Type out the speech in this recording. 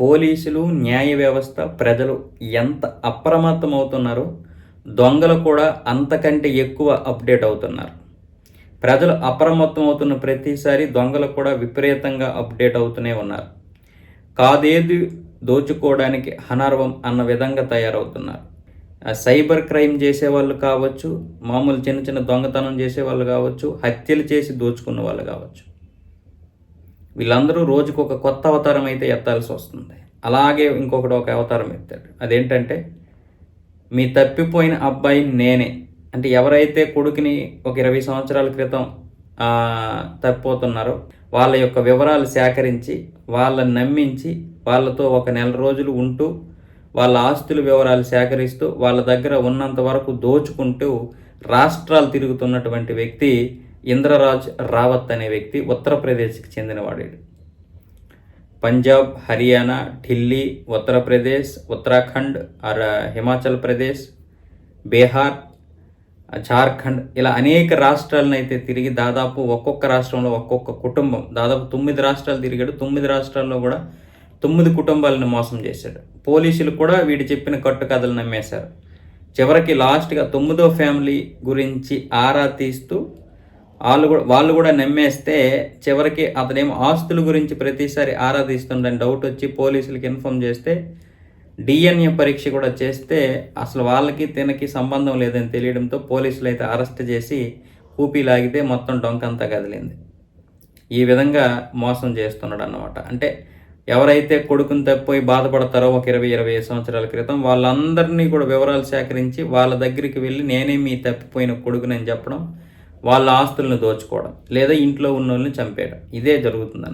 పోలీసులు న్యాయ వ్యవస్థ ప్రజలు ఎంత అప్రమత్తం అవుతున్నారో దొంగలు కూడా అంతకంటే ఎక్కువ అప్డేట్ అవుతున్నారు. ప్రజలు అప్రమత్తం అవుతున్న ప్రతిసారి దొంగలు కూడా విపరీతంగా అప్డేట్ అవుతూనే ఉన్నారు. కాదేది దోచుకోవడానికి అనర్వం అన్న విధంగా తయారవుతున్నారు. సైబర్ క్రైమ్ చేసేవాళ్ళు కావచ్చు మామూలు చిన్న చిన్న దొంగతనం చేసేవాళ్ళు కావచ్చు హత్యలు చేసి దోచుకున్న వాళ్ళు కావచ్చు. వీళ్ళందరూ రోజుకు ఒక కొత్త అవతారం అయితే ఎత్తాల్సి వస్తుంది. అలాగే ఇంకొకటి ఒక అవతారం ఎత్తాడు. అదేంటంటే మీ తప్పిపోయిన అబ్బాయి నేనే. అంటే ఎవరైతే కొడుకుని ఒక ఇరవై సంవత్సరాల క్రితం తప్పిపోతున్నారో వాళ్ళ యొక్క వివరాలు సేకరించి వాళ్ళని నమ్మించి వాళ్ళతో ఒక నెల రోజులు ఉంటూ వాళ్ళ ఆస్తుల వివరాలు సేకరిస్తూ వాళ్ళ దగ్గర ఉన్నంత వరకు దోచుకుంటూ రాష్ట్రాలు తిరుగుతున్నటువంటి వ్యక్తి ఇంద్రరాజ్ రావత్ అనే వ్యక్తి ఉత్తరప్రదేశ్కి చెందినవాడు పంజాబ్ హర్యానా ఢిల్లీ ఉత్తరప్రదేశ్ ఉత్తరాఖండ్ హిమాచల్ ప్రదేశ్ బీహార్ జార్ఖండ్ ఇలా అనేక రాష్ట్రాలను అయితే తిరిగి దాదాపు ఒక్కొక్క రాష్ట్రంలో ఒక్కొక్క కుటుంబం దాదాపు తొమ్మిది రాష్ట్రాలు తిరిగాడు. తొమ్మిది రాష్ట్రాల్లో కూడా తొమ్మిది కుటుంబాలను మోసం చేశాడు. పోలీసులు కూడా వీడు చెప్పిన కట్టుకథలు నమ్మేశారు. చివరికి లాస్ట్గా తొమ్మిదో ఫ్యామిలీ గురించి ఆరా తీస్తూ వాళ్ళు కూడా వాళ్ళు కూడా నమ్మేస్తే చివరికి అతనేమో ఆస్తుల గురించి ప్రతిసారి ఆరాధిస్తుండని డౌట్ వచ్చి పోలీసులకి ఇన్ఫామ్ చేస్తే డిఎన్ఏ పరీక్ష కూడా చేస్తే అసలు వాళ్ళకి తినకి సంబంధం లేదని తెలియడంతో పోలీసులు అయితే అరెస్ట్ చేసి కూపీ లాగితే మొత్తం డొంకంతా కదిలింది. ఈ విధంగా మోసం చేస్తున్నాడు అన్నమాట అంటే ఎవరైతే కొడుకుని తప్పిపోయి బాధపడతారో ఒక ఇరవై ఇరవై ఐదు సంవత్సరాల క్రితం వాళ్ళందరినీ కూడా వివరాలు సేకరించి వాళ్ళ దగ్గరికి వెళ్ళి నేనే మీ తప్పిపోయిన కొడుకునని చెప్పడం వాళ్ళ ఆస్తులను దోచుకోవడం లేదా ఇంట్లో ఉన్న వాళ్ళని చంపేయడం. ఇదే జరుగుతుంది